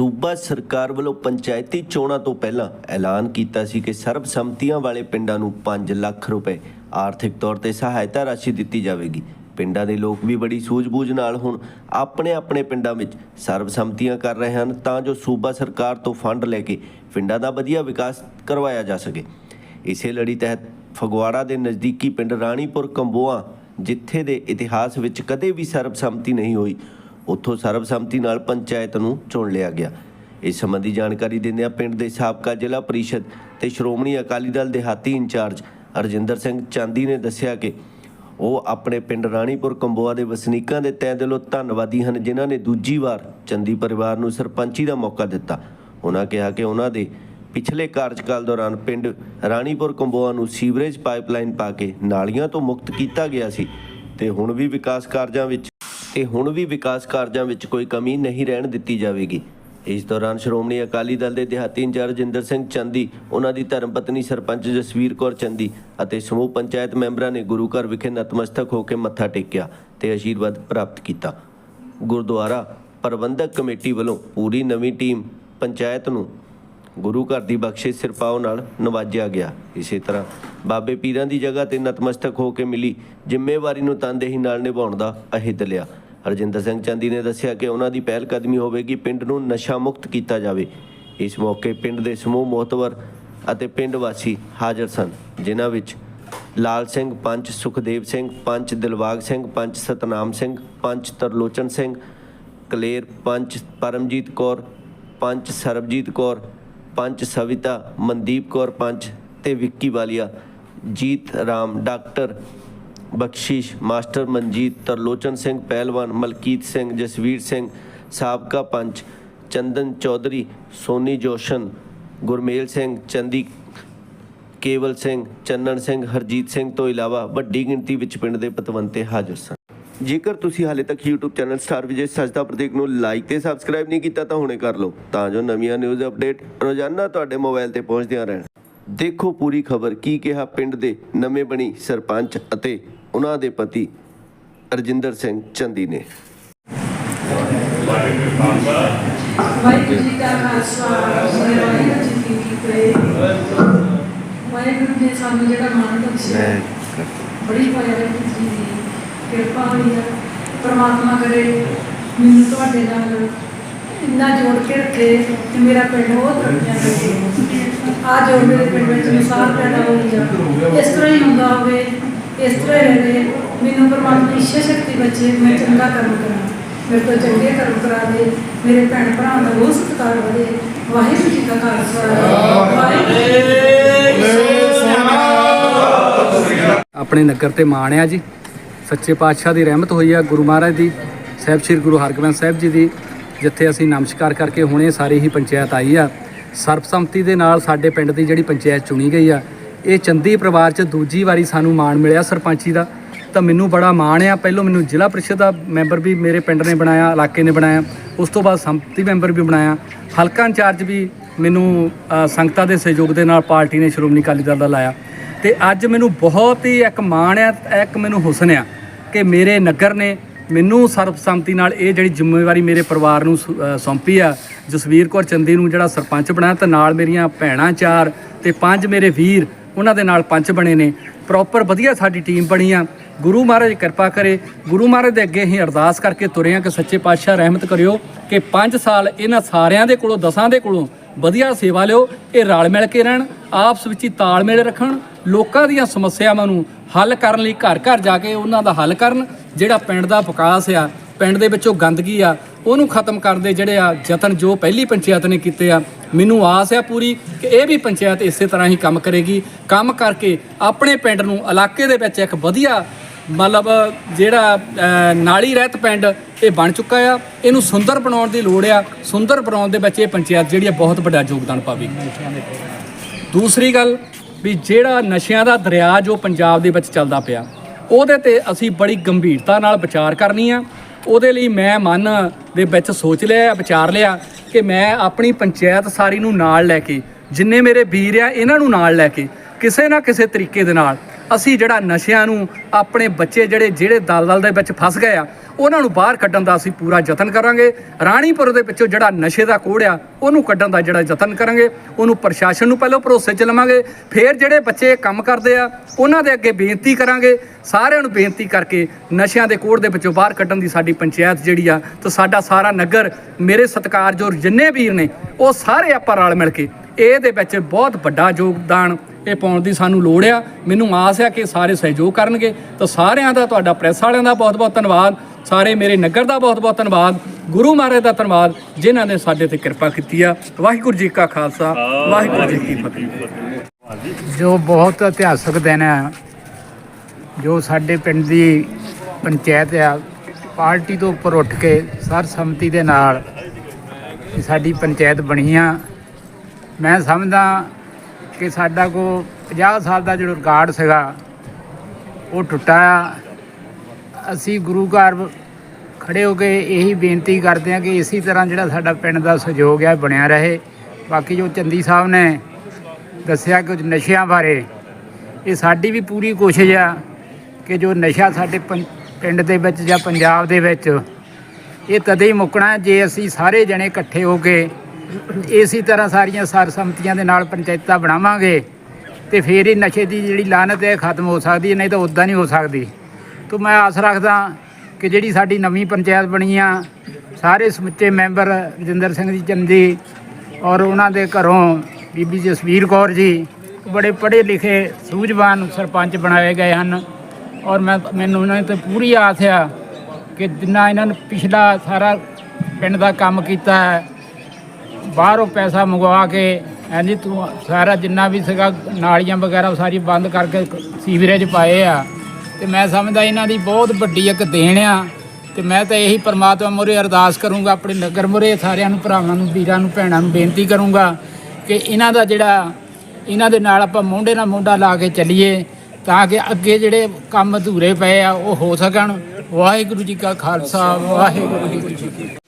ਸੂਬਾ ਸਰਕਾਰ ਵੱਲੋਂ ਪੰਚਾਇਤੀ ਚੋਣਾਂ ਤੋਂ ਪਹਿਲਾਂ ਐਲਾਨ ਕੀਤਾ ਸੀ ਕਿ ਸਰਬਸੰਮਤੀਆਂ ਵਾਲੇ ਪਿੰਡਾਂ ਨੂੰ 5 ਲੱਖ ਰੁਪਏ ਆਰਥਿਕ ਤੌਰ ਤੇ ਸਹਾਇਤਾ ਰਾਸ਼ੀ ਦਿੱਤੀ ਜਾਵੇਗੀ। ਪਿੰਡਾਂ ਦੇ ਲੋਕ ਵੀ ਬੜੀ ਸੂਝ-ਬੂਝ ਨਾਲ ਹੁਣ ਆਪਣੇ ਆਪਣੇ ਪਿੰਡਾਂ ਵਿੱਚ ਸਰਬਸੰਮਤੀਆਂ ਕਰ ਰਹੇ ਹਨ ਤਾਂ ਜੋ ਸੂਬਾ ਸਰਕਾਰ ਤੋਂ ਫੰਡ ਲੈ ਕੇ ਪਿੰਡਾਂ ਦਾ ਵਧੀਆ ਵਿਕਾਸ ਕਰਵਾਇਆ ਜਾ ਸਕੇ। ਇਸੇ ਲੜੀ ਤਹਿਤ ਫਗਵਾੜਾ ਦੇ ਨਜ਼ਦੀਕੀ ਪਿੰਡ ਰਾਣੀਪੁਰ ਕੰਬੋਆ, ਜਿੱਥੇ ਦੇ ਇਤਿਹਾਸ ਵਿੱਚ ਕਦੇ ਵੀ ਸਰਬਸੰਮਤੀ ਨਹੀਂ ਹੋਈ ਉੱਥੋਂ ਸਰਬਸੰਮਤੀ ਨਾਲ ਪੰਚਾਇਤ ਨੂੰ ਚੁਣ ਲਿਆ ਗਿਆ। ਇਸ ਸੰਬੰਧੀ ਜਾਣਕਾਰੀ ਦਿੰਦਿਆਂ ਪਿੰਡ ਦੇ ਸਾਬਕਾ ਜ਼ਿਲ੍ਹਾ ਪਰਿਸ਼ਦ ਤੇ ਸ਼੍ਰੋਮਣੀ ਅਕਾਲੀ ਦਲ ਦੇਹਾਤੀ ਇੰਚਾਰਜ ਅਰਜਿੰਦਰ ਸਿੰਘ ਚਾਂਦੀ ਨੇ ਦੱਸਿਆ ਕਿ ਉਹ ਆਪਣੇ ਪਿੰਡ ਰਾਣੀਪੁਰ ਕੰਬੋਆ ਦੇ ਵਸਨੀਕਾਂ ਦੇ ਤਹਿ ਦਿਲੋਂ ਧੰਨਵਾਦੀ ਹਨ, ਜਿਨ੍ਹਾਂ ਨੇ ਦੂਜੀ ਵਾਰ ਚੰਦੀ ਪਰਿਵਾਰ ਨੂੰ ਸਰਪੰਚੀ ਦਾ ਮੌਕਾ ਦਿੱਤਾ। ਉਹਨਾਂ ਕਿਹਾ ਕਿ ਉਹਨਾਂ ਦੇ ਪਿਛਲੇ ਕਾਰਜਕਾਲ ਦੌਰਾਨ ਪਿੰਡ ਰਾਣੀਪੁਰ ਕੰਬੋਆ ਨੂੰ ਸੀਵਰੇਜ ਪਾਈਪਲਾਈਨ ਪਾ ਕੇ ਨਾਲੀਆਂ ਤੋਂ ਮੁਕਤ ਕੀਤਾ ਗਿਆ ਸੀ ਤੇ ਹੁਣ ਵੀ ਵਿਕਾਸ ਕਾਰਜਾਂ ਵਿੱਚ ਤੇ ਹੁਣ ਵੀ ਵਿਕਾਸ ਕਾਰਜਾਂ ਵਿੱਚ ਕੋਈ ਕਮੀ ਨਹੀਂ ਰਹਿਣ ਦਿੱਤੀ ਜਾਵੇਗੀ। ਇਸ ਦੌਰਾਨ ਸ਼੍ਰੋਮਣੀ ਅਕਾਲੀ ਦਲ ਦੇ ਦਿਹਾਤੀ ਇੰਚਾਰਜ ਜਿੰਦਰ ਸਿੰਘ ਚੰਦੀ, ਉਹਨਾਂ ਦੀ ਧਰਮ ਪਤਨੀ ਸਰਪੰਚ ਜਸਵੀਰ ਕੌਰ ਚੰਦੀ ਅਤੇ ਸਮੂਹ ਪੰਚਾਇਤ ਮੈਂਬਰਾਂ ਨੇ ਗੁਰੂ ਘਰ ਵਿਖੇ ਨਤਮਸਤਕ ਹੋ ਕੇ ਮੱਥਾ ਟੇਕਿਆ ਤੇ ਆਸ਼ੀਰਵਾਦ ਪ੍ਰਾਪਤ ਕੀਤਾ। ਗੁਰਦੁਆਰਾ ਪ੍ਰਬੰਧਕ ਕਮੇਟੀ ਵੱਲੋਂ ਪੂਰੀ ਨਵੀਂ ਟੀਮ ਪੰਚਾਇਤ ਨੂੰ ਗੁਰੂ ਘਰ ਦੀ ਬਖਸ਼ਿਸ਼ ਸਿਰਪਾਓ ਨਾਲ ਨਵਾਜਿਆ ਗਿਆ। ਇਸੇ ਤਰ੍ਹਾਂ ਬਾਬੇ ਪੀਰਾਂ ਦੀ ਜਗ੍ਹਾ ਤੇ ਨਤਮਸਤਕ ਹੋ ਕੇ ਮਿਲੀ, ਜ਼ਿੰਮੇਵਾਰੀ ਨੂੰ ਤਨਦੇਹੀ ਨਾਲ ਨਿਭਾਉਣ ਦਾ ਅਹਿਦ ਲਿਆ। ਹਰਜਿੰਦਰ ਸਿੰਘ ਚੰਦੀ ਨੇ ਦੱਸਿਆ ਕਿ ਉਹਨਾਂ ਦੀ ਪਹਿਲ ਕਦਮੀ ਹੋਵੇਗੀ ਪਿੰਡ ਨੂੰ ਨਸ਼ਾ ਮੁਕਤ ਕੀਤਾ ਜਾਵੇ। ਇਸ ਮੌਕੇ ਪਿੰਡ ਦੇ ਸਮੂਹ ਮੋਹਤਵਰ ਅਤੇ ਪਿੰਡ ਵਾਸੀ ਹਾਜ਼ਰ ਸਨ, ਜਿਨ੍ਹਾਂ ਵਿੱਚ ਲਾਲ ਸਿੰਘ ਪੰਚ, ਸੁਖਦੇਵ ਸਿੰਘ ਪੰਚ ਦਿਲਵਾਗ ਸਿੰਘ ਪੰਚ, ਸਤਨਾਮ ਸਿੰਘ ਪੰਚ, ਤਰਲੋਚਨ ਸਿੰਘ, ਕਲੇਰ ਪੰਚ, ਪਰਮਜੀਤ ਕੌਰ ਪੰਚ, ਸਰਬਜੀਤ ਕੌਰ ਪੰਚ, ਸਵਿਤਾ, ਮਨਦੀਪ ਕੌਰ ਪੰਚ ਤੇ ਵਿੱਕੀ ਵਾਲੀਆ। ਜੀਤ ਰਾਮ, ਡਾਕਟਰ ਬਖਸ਼ੀਸ਼, ਮਾਸਟਰ ਮਨਜੀਤ ਤਰਲੋਚਨ ਸਿੰਘ, ਪਹਿਲਵਾਨ ਮਲਕੀਤ ਸਿੰਘ, ਜਸਵੀਰ ਸਿੰਘ, ਸਾਬਕਾ ਪੰਚ ਚੰਦਨ ਚੌਧਰੀ, ਸੋਨੀ ਜੋਸ਼ਨ, ਗੁਰਮੇਲ ਸਿੰਘ, ਚੰਦੀ ਕੇਵਲ ਸਿੰਘ, ਚੰਨਣ ਸਿੰਘ, ਹਰਜੀਤ ਸਿੰਘ ਤੋਂ ਇਲਾਵਾ ਵੱਡੀ ਗਿਣਤੀ ਵਿੱਚ ਪਿੰਡ ਦੇ ਪਤਵੰਤੇ ਹਾਜ਼ਰ ਸਨ। ਜੇਕਰ ਤੁਸੀਂ ਹਾਲੇ ਤੱਕ YouTube ਚੈਨਲ ਸਟਾਰ ਵਿਜੇ ਸਜਦਾ ਪ੍ਰਤੀਕ ਨੂੰ ਲਾਈਕ ਤੇ ਸਬਸਕ੍ਰਾਈਬ ਨਹੀਂ ਕੀਤਾ ਤਾਂ ਹੁਣੇ ਕਰ ਲਓ, ਤਾਂ ਜੋ ਨਵੀਆਂ ਨਿਊਜ਼ ਅਪਡੇਟ ਰੋਜ਼ਾਨਾ ਤੁਹਾਡੇ ਮੋਬਾਈਲ ਤੇ ਪਹੁੰਚਦੀਆਂ ਰਹਿਣ। ਦੇਖੋ ਪੂਰੀ ਖਬਰ ਕੀ ਕਿਹਾ ਪਿੰਡ ਦੇ ਨਵੇਂ ਬਣੀ ਸਰਪੰਚ ਅਤੇ ਉਹਨਾਂ ਦੇ ਪਤੀ ਅਰਜਿੰਦਰ ਸਿੰਘ ਚੰਦੀ ਨੇ। ਵਾਹਿਗੁਰੂ ਜੀ ਕਾ ਖਾਲਸਾ ਵਾਹਿਗੁਰੂ ਜੀ ਕੀ ਫਤਿਹ। ਵਾਹਿਗੁਰੂ ਨੇ ਸਾਨੂੰ ਜਿਹੜਾ ਮਾਣ ਬਖਸ਼ਿਆ ਬੜੀ ਵਾਹਿਗੁਰੂ ਜੀ ਦੀ ਕਿਰਪਾ ਹੋਈ ਹੈ ਪ੍ਰਮਾਤਮਾ ਕਰੇ ਮੈਨੂੰ ਤੁਹਾਡੇ ਨਾਲ ਇੰਨਾ ਜੋੜ ਕੇ ਰੱਖੇ ਤੇ ਮੇਰਾ ਪਿੰਡ ਹੋਰ ਤਰੱਕੀਆਂ ਕਰੇ ਆ ਜੋ ਮੇਰੇ ਪਿੰਡ ਵਿੱਚ ਮਿਸਾਲ ਪੈਦਾ ਹੋਈ ਜਾ ਇਸ ਤਰ੍ਹਾਂ ਹੀ ਹੁੰਦਾ ਹੋਵੇ ਇਸ ਤਰ੍ਹਾਂ ਰਹੇ। ਮੈਨੂੰ ਪਰਮਾਤਮਾ ਦੀ ਇੱਛਾ ਸ਼ਕਤੀ ਬਚੇ ਮੈਂ ਚੰਗਾ ਕਰਮ ਕਰਾਂ। ਮੇਰੇ ਤੋਂ ਚੰਗੇ ਕਰਮ ਕਰਾ ਦੇ ਮੇਰੇ ਭੈਣ ਭਰਾ ਦਾ ਰੋਹ ਸਤਿਕਾਰ ਵਧੇ ਵਾਹਿਗੁਰੂ ਜੀ ਕਾ ਖਾਲਸਾ। ਵਾਹਿਗੁਰੂ ਆਪਣੇ ਨਗਰ ਤੇ ਮਾਣ ਆ ਜੀ। ਸੱਚੇ ਪਾਤਸ਼ਾਹ ਦੀ ਰਹਿਮਤ ਹੋਈ ਆ। ਗੁਰੂ ਮਹਾਰਾਜ ਦੀ ਸਾਹਿਬ ਸ੍ਰੀ ਗੁਰੂ ਹਰਗੋਬਿੰਦ ਸਾਹਿਬ ਜੀ ਦੀ ਜਿੱਥੇ ਅਸੀਂ ਨਮਸਕਾਰ ਕਰਕੇ ਹੁਣੇ ਸਾਰੀ ਹੀ ਪੰਚਾਇਤ ਆਈ ਆ। ਸਰਬਸੰਮਤੀ ਦੇ ਨਾਲ ਸਾਡੇ ਪਿੰਡ ਦੀ ਜਿਹੜੀ ਪੰਚਾਇਤ ਚੁਣੀ ਗਈ ਆ ਇਹ ਚੰਦੀ ਪਰਿਵਾਰ 'ਚ ਦੂਜੀ ਵਾਰੀ ਸਾਨੂੰ ਮਾਣ ਮਿਲਿਆ ਸਰਪੰਚੀ ਦਾ। ਤਾਂ ਮੈਨੂੰ ਬੜਾ ਮਾਣ ਆ। ਪਹਿਲੋਂ ਮੈਨੂੰ ਜ਼ਿਲ੍ਹਾ ਪ੍ਰੀਸ਼ਦ ਦਾ ਮੈਂਬਰ ਵੀ ਮੇਰੇ ਪਿੰਡ ਨੇ ਬਣਾਇਆ, ਇਲਾਕੇ ਨੇ ਬਣਾਇਆ। ਉਸ ਤੋਂ ਬਾਅਦ ਸੰਮਤੀ ਮੈਂਬਰ ਵੀ ਬਣਾਇਆ। ਹਲਕਾ ਇੰਚਾਰਜ ਵੀ ਮੈਨੂੰ ਸੰਗਤਾਂ ਦੇ ਸਹਿਯੋਗ ਦੇ ਨਾਲ ਪਾਰਟੀ ਨੇ ਸ਼੍ਰੋਮਣੀ ਅਕਾਲੀ ਦਲ ਦਾ ਲਾਇਆ। ਤੇ ਅੱਜ ਮੈਨੂੰ ਬਹੁਤ ਹੀ ਇੱਕ ਮਾਣ ਆ, ਇੱਕ ਮੈਨੂੰ ਹੁਸਨ ਆ ਕਿ ਮੇਰੇ ਨਗਰ ਨੇ ਮੈਨੂੰ ਸਰਬਸੰਮਤੀ ਨਾਲ ਇਹ ਜਿਹੜੀ ਜ਼ਿੰਮੇਵਾਰੀ ਮੇਰੇ ਪਰਿਵਾਰ ਨੂੰ ਸੌ- ਸੌਂਪੀ ਆ। ਜਸਵੀਰ ਕੌਰ ਚੰਦੀ ਨੂੰ ਜਿਹੜਾ ਸਰਪੰਚ ਬਣਾਇਆ ਤੇ ਨਾਲ ਮੇਰੀਆਂ ਭੈਣਾਂ ਚਾਰ ਤੇ ਪੰਜ ਮੇਰੇ ਵੀਰ ਉਹਨਾਂ ਦੇ ਨਾਲ ਪੰਚ ਬਣੇ ਨੇ। ਪ੍ਰੋਪਰ ਵਧੀਆ ਸਾਡੀ ਟੀਮ ਬਣੀ ਆ। ਗੁਰੂ ਮਹਾਰਾਜ ਕਿਰਪਾ ਕਰੇ। ਗੁਰੂ ਮਹਾਰਾਜ ਦੇ ਅੱਗੇ ਅਸੀਂ ਅਰਦਾਸ ਕਰਕੇ ਤੁਰੇ ਆ ਕਿ ਸੱਚੇ ਪਾਤਸ਼ਾਹ ਰਹਿਮਤ ਕਰਿਓ ਕਿ 5 ਸਾਲ ਇਹਨਾਂ ਸਾਰਿਆਂ ਦੇ ਕੋਲੋਂ, ਦਸਾਂ ਦੇ ਕੋਲੋਂ ਵਧੀਆ ਸੇਵਾ ਲਿਓ। ਇਹ ਰਲ ਮਿਲ ਕੇ ਰਹਿਣ, ਆਪਸ ਵਿੱਚ ਹੀ ਤਾਲਮੇਲ ਰੱਖਣ, ਲੋਕਾਂ ਦੀਆਂ ਸਮੱਸਿਆਵਾਂ ਨੂੰ ਹੱਲ ਕਰਨ ਲਈ ਘਰ ਘਰ ਜਾ ਕੇ ਉਹਨਾਂ ਦਾ ਹੱਲ ਕਰਨ, ਜਿਹੜਾ ਪਿੰਡ ਦਾ ਵਿਕਾਸ ਆ, ਪਿੰਡ ਦੇ ਵਿੱਚੋਂ ਗੰਦਗੀ ਆ ਉਹਨੂੰ ਖਤਮ ਕਰਨ ਦੇ ਜਿਹੜੇ ਆ ਯਤਨ ਜੋ ਪਹਿਲੀ ਪੰਚਾਇਤ ਨੇ ਕੀਤੇ ਆ, ਮੈਨੂੰ ਆਸ ਆ ਪੂਰੀ ਕਿ ਇਹ ਵੀ ਪੰਚਾਇਤ ਇਸੇ ਤਰ੍ਹਾਂ ਹੀ ਕੰਮ ਕਰੇਗੀ। ਕੰਮ ਕਰਕੇ ਆਪਣੇ ਪਿੰਡ ਨੂੰ, ਇਲਾਕੇ ਦੇ ਵਿੱਚ ਇੱਕ ਵਧੀਆ ਮਤਲਬ ਜਿਹੜਾ ਨਾਲੀ ਰਹਿਤ ਪਿੰਡ ਇਹ ਬਣ ਚੁੱਕਾ ਆ। ਇਹਨੂੰ ਸੁੰਦਰ ਬਣਾਉਣ ਦੀ ਲੋੜ ਆ। ਸੁੰਦਰ ਬਣਾਉਣ ਦੇ ਵਿੱਚ ਇਹ ਪੰਚਾਇਤ ਜਿਹੜੀ ਆ ਬਹੁਤ ਵੱਡਾ ਯੋਗਦਾਨ ਪਾਵੇਗੀ। ਦੂਸਰੀ ਗੱਲ ਵੀ ਜਿਹੜਾ ਨਸ਼ਿਆਂ ਦਾ ਦਰਿਆ ਜੋ ਪੰਜਾਬ ਦੇ ਵਿੱਚ ਚੱਲਦਾ ਪਿਆ, ਉਹਦੇ ਤੇ ਅਸੀਂ ਬੜੀ ਗੰਭੀਰਤਾ ਨਾਲ ਵਿਚਾਰ ਕਰਨੀ ਆ। ਉਹਦੇ ਲਈ ਮੈਂ ਮਨ ਦੇ ਵਿੱਚ ਸੋਚ ਲਿਆ, ਵਿਚਾਰ ਲਿਆ ਕਿ ਮੈਂ ਆਪਣੀ ਪੰਚਾਇਤ ਸਾਰੀ ਨੂੰ ਨਾਲ ਲੈ ਕੇ, ਜਿੰਨੇ ਮੇਰੇ ਵੀਰ ਆ, ਇਹਨਾਂ ਨੂੰ ਨਾਲ ਲੈ ਕੇ, ਕਿਸੇ ਨਾ ਕਿਸੇ ਤਰੀਕੇ ਦੇ ਨਾਲ ਅਸੀਂ ਜਿਹੜਾ ਨਸ਼ਿਆਂ ਨੂੰ ਆਪਣੇ ਬੱਚੇ ਜਿਹੜੇ ਜਿਹੜੇ ਦਲਦਲ ਦੇ ਵਿੱਚ ਫਸ ਗਏ ਆ, ਉਹਨਾਂ ਨੂੰ ਬਾਹਰ ਕੱਢਣ ਦਾ ਅਸੀਂ ਪੂਰਾ ਯਤਨ ਕਰਾਂਗੇ। ਰਾਣੀਪੁਰ ਦੇ ਵਿੱਚੋਂ ਜਿਹੜਾ ਨਸ਼ੇ ਦਾ ਕੋੜ ਆ, ਉਹਨੂੰ ਕੱਢਣ ਦਾ ਜਿਹੜਾ ਯਤਨ ਕਰਾਂਗੇ। ਉਹਨੂੰ ਪ੍ਰਸ਼ਾਸਨ ਨੂੰ ਪਹਿਲਾਂ ਭਰੋਸੇ 'ਚ ਲਵਾਂਗੇ। ਫਿਰ ਜਿਹੜੇ ਬੱਚੇ ਕੰਮ ਕਰਦੇ ਆ, ਉਹਨਾਂ ਦੇ ਅੱਗੇ ਬੇਨਤੀ ਕਰਾਂਗੇ। ਸਾਰਿਆਂ ਨੂੰ ਬੇਨਤੀ ਕਰਕੇ ਨਸ਼ਿਆਂ ਦੇ ਕੋੜ ਦੇ ਵਿੱਚੋਂ ਬਾਹਰ ਕੱਢਣ ਦੀ ਸਾਡੀ ਪੰਚਾਇਤ ਜਿਹੜੀ ਆ ਤੇ ਸਾਡਾ ਸਾਰਾ ਨਗਰ, ਮੇਰੇ ਸਤਿਕਾਰਯੋਗ ਜਿੰਨੇ ਵੀਰ ਨੇ, ਉਹ ਸਾਰੇ ਆਪਾਂ ਰਲ ਮਿਲ ਕੇ ਇਹਦੇ ਵਿੱਚ ਬਹੁਤ ਵੱਡਾ ਯੋਗਦਾਨ ਇਹ ਪਾਉਣ ਦੀ ਸਾਨੂੰ ਲੋੜ ਆ। ਮੈਨੂੰ ਆਸ ਆ ਕਿ ਸਾਰੇ ਸਹਿਯੋਗ ਕਰਨਗੇ। ਤਾਂ ਸਾਰਿਆਂ ਦਾ ਤੁਹਾਡਾ ਪ੍ਰੈਸ ਵਾਲਿਆਂ ਦਾ ਬਹੁਤ ਬਹੁਤ ਧੰਨਵਾਦ। ਸਾਰੇ ਮੇਰੇ ਨਗਰ ਦਾ ਬਹੁਤ ਬਹੁਤ ਧੰਨਵਾਦ। ਗੁਰੂ ਮਹਾਰਾਜ ਦਾ ਧੰਨਵਾਦ ਜਿਨ੍ਹਾਂ ਨੇ ਸਾਡੇ ਤੇ ਕਿਰਪਾ ਕੀਤੀ ਆ। ਵਾਹਿਗੁਰੂ ਜੀ ਕਾ ਖਾਲਸਾ। ਵਾਹਿਗੁਰੂ ਜੀ ਕੀ ਫਤਿਹ। ਜੋ ਬਹੁਤ ਇਤਿਹਾਸਕ ਦਿਨ ਹੈ ਜੋ ਸਾਡੇ ਪਿੰਡ ਦੀ ਪੰਚਾਇਤ ਆ ਪਾਰਟੀ ਤੋਂ ਉੱਪਰ ਉੱਠ ਕੇ ਸਰਸੰਮਤੀ ਦੇ ਨਾਲ ਸਾਡੀ ਪੰਚਾਇਤ ਬਣੀ ਆ। ਮੈਂ ਸਮਝਦਾ ਕਿ ਸਾਡਾ ਕੋ 50 ਸਾਲ ਦਾ ਜਿਹੜਾ ਰਿਕਾਰਡ ਸੀਗਾ, ਉਹ ਟੁੱਟਾ ਆ। ਅਸੀਂ ਗੁਰੂ ਘਰ ਖੜੇ ਹੋ ਕੇ ਇਹੀ ਬੇਨਤੀ ਕਰਦੇ ਹਾਂ ਕਿ ਇਸੇ ਤਰ੍ਹਾਂ ਜਿਹੜਾ ਸਾਡਾ ਪਿੰਡ ਦਾ ਸਹਿਯੋਗ ਹੈ ਬਣਿਆ ਰਹੇ। ਬਾਕੀ ਜੋ ਚੰਦੀ ਸਾਹਿਬ ਨੇ ਦੱਸਿਆ ਕਿ ਨਸ਼ਿਆਂ ਬਾਰੇ, ਇਹ ਸਾਡੀ ਵੀ ਪੂਰੀ ਕੋਸ਼ਿਸ਼ ਆ ਕਿ ਜੋ ਨਸ਼ਾ ਸਾਡੇ ਪੰ- ਪਿੰਡ ਦੇ ਵਿੱਚ ਜਾਂ ਪੰਜਾਬ ਦੇ ਵਿੱਚ, ਇਹ ਤਦੇ ਹੀ ਮੁੱਕਣਾ ਜੇ ਅਸੀਂ ਸਾਰੇ ਜਣੇ ਇਕੱਠੇ ਹੋ ਕੇ ਇਸੇ ਤਰ੍ਹਾਂ ਸਾਰੀਆਂ ਸਰਸੰਮਤੀਆਂ ਦੇ ਨਾਲ ਪੰਚਾਇਤਾਂ ਬਣਾਵਾਂਗੇ ਤੇ ਫੇਰ ਹੀ ਨਸ਼ੇ ਦੀ ਜਿਹੜੀ ਲਾਨਤ ਹੈ ਖਤਮ ਹੋ ਸਕਦੀ ਹੈ, ਨਹੀਂ ਤਾਂ ਉਦਾਂ ਨਹੀਂ ਹੋ ਸਕਦੀ। ਤੋ ਮੈਂ ਆਸ ਰੱਖਦਾ ਕਿ ਜਿਹੜੀ ਸਾਡੀ ਨਵੀਂ ਪੰਚਾਇਤ ਬਣੀ ਆ, ਸਾਰੇ ਸਮੁੱਚੇ ਮੈਂਬਰ ਰਜਿੰਦਰ ਸਿੰਘ ਜੀ ਚੰਦੀ ਔਰ ਉਹਨਾਂ ਦੇ ਘਰੋਂ ਬੀਬੀ ਜਸਵੀਰ ਕੌਰ ਜੀ, ਬੜੇ ਪੜ੍ਹੇ ਲਿਖੇ, ਸੂਝਵਾਨ ਸਰਪੰਚ ਬਣਾਏ ਗਏ ਹਨ। ਔਰ ਮੈਂ, ਮੈਨੂੰ ਉਹਨਾਂ ਤੇ ਪੂਰੀ ਆਸ ਆ ਕਿ ਜਿੰਨਾ ਇਹਨਾਂ ਨੇ ਪਿਛਲਾ ਸਾਰਾ ਪਿੰਡ ਦਾ ਕੰਮ ਕੀਤਾ ਹੈ ਬਾਹਰੋਂ ਪੈਸਾ ਮੰਗਵਾ ਕੇ ਹਾਂਜੀ ਤੂੰ ਸਾਰਾ ਜਿੰਨਾ ਵੀ ਸੀਗਾ ਨਾਲੀਆਂ ਵਗੈਰਾ ਸਾਰੀ ਬੰਦ ਕਰਕੇ ਸੀਵਰੇਜ ਪਾਏ ਆ। ਤੇ ਮੈਂ ਸਮਝਦਾ ਇਹਨਾਂ ਦੀ ਬਹੁਤ ਵੱਡੀ ਇੱਕ ਦੇਣ ਆ। ਤੇ ਮੈਂ ਤਾਂ ਇਹੀ ਪਰਮਾਤਮਾ ਮੁਰੇ ਅਰਦਾਸ ਕਰੂੰਗਾ, ਆਪਣੇ ਨਗਰ ਮੁਰੇ ਸਾਰਿਆਂ ਨੂੰ, ਭਰਾਵਾਂ ਨੂੰ, ਵੀਰਾਂ ਨੂੰ, ਭੈਣਾਂ ਨੂੰ ਬੇਨਤੀ ਕਰੂੰਗਾ ਕਿ ਇਹਨਾਂ ਦਾ ਜਿਹੜਾ, ਇਹਨਾਂ ਦੇ ਨਾਲ ਆਪਾਂ ਮੋਢੇ ਨਾਲ ਮੋਢਾ ਲਾ ਕੇ ਚੱਲੀਏ ਤਾਂ ਕਿ ਅੱਗੇ ਜਿਹੜੇ ਕੰਮ ਅਧੂਰੇ ਪਏ ਆ ਉਹ ਹੋ ਸਕਣ। ਵਾਹਿਗੁਰੂ ਜੀ ਕਾ ਖਾਲਸਾ, ਵਾਹਿਗੁਰੂ ਜੀ ਕੀ ਫਤਿਹ।